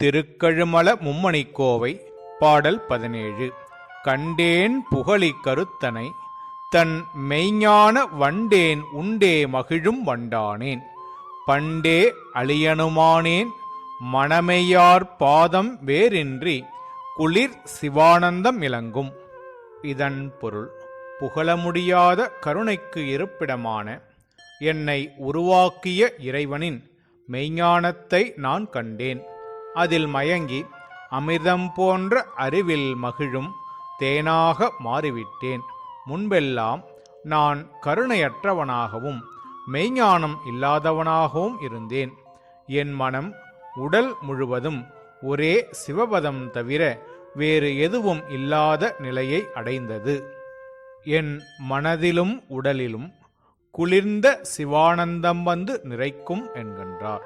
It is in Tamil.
திருக்கழுமல மும்மணிக்கோவை பாடல் பதினேழு. கண்டேன் புகழி கருத்தனை தன் மெய்ஞான வண்டேன் உண்டே மகிழும் வண்டானேன். பண்டே அழியனுமானேன் மணமையார் பாதம் வேறின்றி குளிர் சிவானந்தம் இலங்கும். இதன் பொருள் புகழ முடியாத கருணைக்கு இருப்பிடமான என்னை உருவாக்கிய இறைவனின் மெய்ஞானத்தை நான் கண்டேன். அதில் மயங்கி அமிர்தம் போன்ற அறிவில் மகிழும் தேனாக மாறிவிட்டேன். முன்பெல்லாம் நான் கருணையற்றவனாகவும் மெய்ஞானம் இல்லாதவனாகவும் இருந்தேன். என் மனம் உடல் முழுவதும் ஒரே சிவபதம் தவிர வேறு எதுவும் இல்லாத நிலையை அடைந்தது. என் மனதிலும் உடலிலும் குளிர்ந்த சிவானந்தம் வந்து நிறைக்கும் என்கின்றார்.